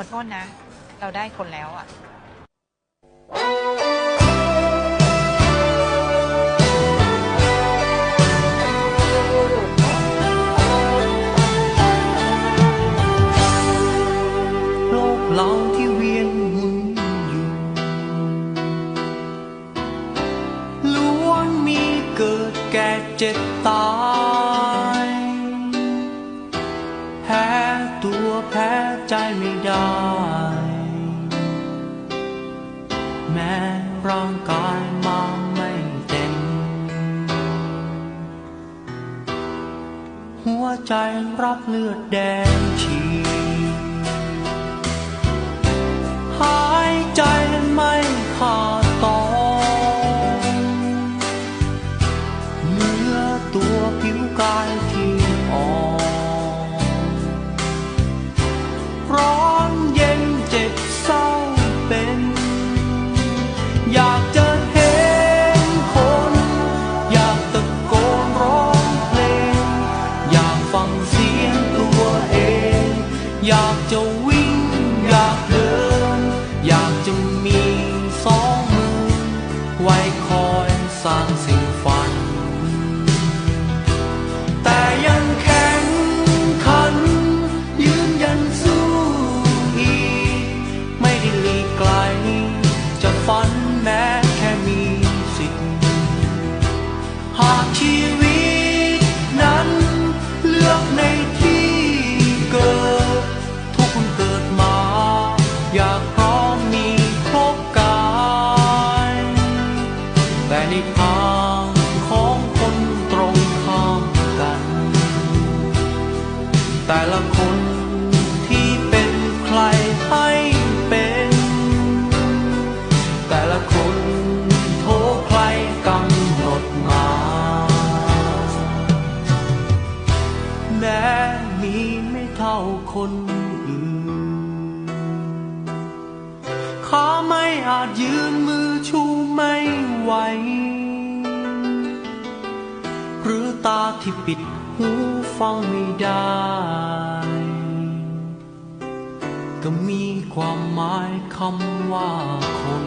อโทษนะ เราได้คนแล้วอะโลกเราที่เวียนหมุนอยู่ล้วนมีเกิดแก่เจ็บตา ใจไม่ได้ แม้ร่างกายมาไม่เต็ม หัวใจรับเลือดแดงฉี เสียงตัวเอง อยากจะวิ่ง อยากเดิน อยากจะมีสองมือ ไว้คอยสร้างสิ่ง คนอื่น ขาไม่อาจยืนมือชูไม่ไหว หรือตาที่ปิดหูฟังไม่ได้ ก็มีความหมายคำว่าคน